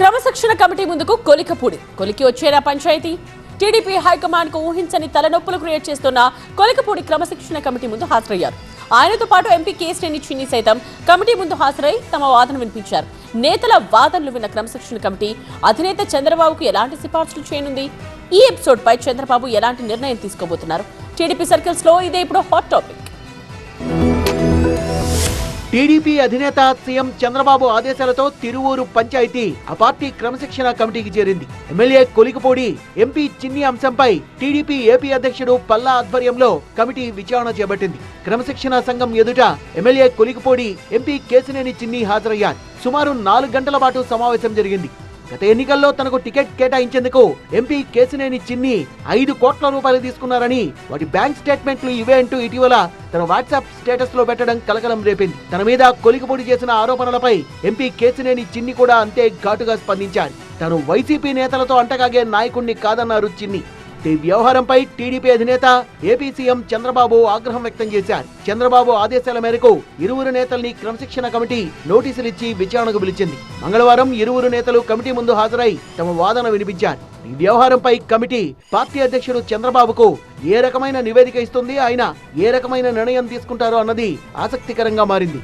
క్రమశిక్షణ కమిటీ ముందుకు కొలికపూడి. కొలికి వచ్చేలా పంచాయతీ. టీడీపీ హైకమాండ్కు ఊహించని తలనొప్పులు క్రియేట్ చేస్తున్న కొలికపూడి క్రమశిక్షణ కమిటీ ముందు హాజరయ్యారు. ఆయనతో పాటు ఎంపీ కేసినేని చిన్ని సైతం కమిటీ ముందు హాజరై తమ వాదన వినిపించారు. నేతల వాదనలు విన్న క్రమశిక్షణ కమిటీ అధినేత చంద్రబాబుకు ఎలాంటి సిఫార్సులు చేయనుంది? ఈ ఎపిసోడ్ పై చంద్రబాబు ఎలాంటి నిర్ణయం తీసుకోబోతున్నారు? టీడీపీ సర్కిల్స్లో ఇదే ఇప్పుడు హాట్ టాపిక్. టీడీపీ అధినేత సీఎం చంద్రబాబు ఆదేశాలతో తిరువూరు పంచాయతీ ఆ పార్టీ క్రమశిక్షణ కమిటీకి చేరింది. ఎమ్మెల్యే కొలికపూడి ఎంపీ చిన్ని అంశంపై టీడీపీ ఏపీ అధ్యక్షుడు పల్లా ఆధ్వర్యంలో కమిటీ విచారణ చేపట్టింది. క్రమశిక్షణ సంఘం ఎదుట ఎమ్మెల్యే కొలికపూడి ఎంపీ కేసినేని చిన్ని హాజరయ్యారు. సుమారు నాలుగు గంటల పాటు సమావేశం జరిగింది. గత ఎన్నికల్లో తనకు టికెట్ కేటాయించేందుకు ఎంపీ కేసినేని చిన్ని ఐదు కోట్ల రూపాయలు తీసుకున్నారని వాటి బ్యాంక్ స్టేట్మెంట్లు ఇవే అంటూ ఇటీవల తన వాట్సాప్ స్టేటస్లో పెట్టడం కలకలం రేపింది. తన మీద కొలికిపొడి చేసిన ఆరోపణలపై ఎంపీ కేసినేని చిన్ని కూడా అంతే ఘాటుగా స్పందించారు. తాను వైసీపీ నేతలతో అంటగాగే నాయకుణ్ణి కాదన్నారు చిన్ని. ఈ వ్యవహారంపై టీడీపీ అధినేత ఏపీ సీఎం చంద్రబాబు ఆగ్రహం వ్యక్తం చేశారు. చంద్రబాబు ఆదేశాల మేరకు ఇరువురు నేతల్ని క్రమశిక్షణ కమిటీ నోటీసులు ఇచ్చి విచారణకు పిలిచింది. మంగళవారం ఇరువురు నేతలు కమిటీ ముందు హాజరై తమ వాదన వినిపించారు. ఈ వ్యవహారంపై కమిటీ పార్టీ అధ్యక్షుడు చంద్రబాబుకు ఏ రకమైన నివేదిక ఇస్తుంది? ఆయన ఏ రకమైన నిర్ణయం తీసుకుంటారో అన్నది ఆసక్తికరంగా మారింది.